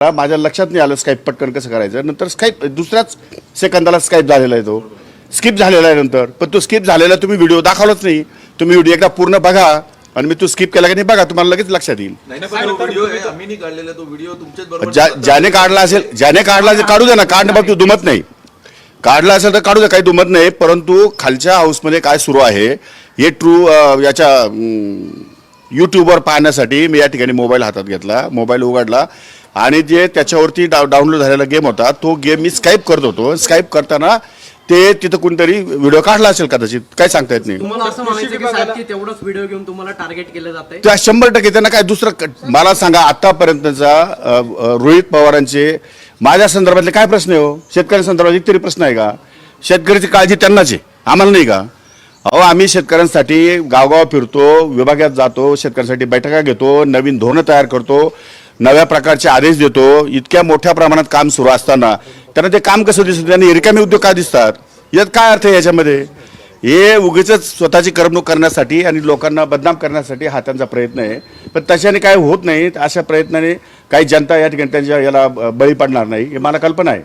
माझ्या लक्षात नाही आलं स्काईप पटकन कसं करायचं. नंतर स्काईप दुसऱ्याच सेकंदाला स्काईप झालेला आहे तो. स्किप झालेला आहे नंतर. पण तो स्किप झालेला तुम्ही व्हिडिओ दाखवलाच नाही. तुम्ही व्हिडिओ एकदा पूर्ण बघा आणि मी तो स्किप केला की नाही बघा तुम्हाला लगेच लक्षात येईल. ज्याने काढला असेल ज्याने काढला असेल काढू द्या ना काढणं बाबतीत दुमत नाही. काढला असेल तर काढू द्या काही दुमत नाही परंतु खालच्या हाऊसमध्ये काय सुरू आहे हे ट्रू याच्या यूट्यूबवर पाहण्यासाठी मी या ठिकाणी मोबाईल हातात घेतला. मोबाईल उघडला. आणि जे त्याच्यावरती डा डाउनलोड झालेला गेम होता तो गेम मी स्काईप करत होतो. स्काईप करताना ते तिथं कोणतरी व्हिडिओ काढला असेल कदाचित. काय सांगता येत नाही. तुम्हाला असं म्हणायचं की साहेब की तेवढंच व्हिडिओ घेऊन तुम्हाला टार्गेट केलं जातंय? त्या शंभर टक्के त्यांना काय दुसरं क- मला सांगा आतापर्यंतचा अ, अ, रोहित पवारांचे माझ्या संदर्भातले काय प्रश्न आहे हो? शेतकऱ्यांसंदर्भात एक तरी प्रश्न आहे का? शेतकऱ्याची काळजी त्यांनाच आहे. आम्हाला नाही का? अहो आम्ही शेतकऱ्यांसाठी गावगाव फिरतो विभागात जातो शेतकऱ्यांसाठी बैठका घेतो नवीन धोरणं तयार करतो. नव्या प्रकारचे आदेश देतो इतक्या मोठ्या प्रमाणात काम सुरू असताना त्यांना ते काम कसं दिसतं? त्यांना रिकामी उद्योग का दिसतात? यात काय अर्थ आहे याच्यामध्ये? हे उगीच स्वतःची करमणूक करण्यासाठी आणि लोकांना बदनाम करण्यासाठी हा त्यांचा प्रयत्न आहे. पण तशाने काय होत नाही अशा प्रयत्नाने काही जनता या ठिकाणी त्यांच्या याला बळी पडणार नाही हे मला कल्पना आहे.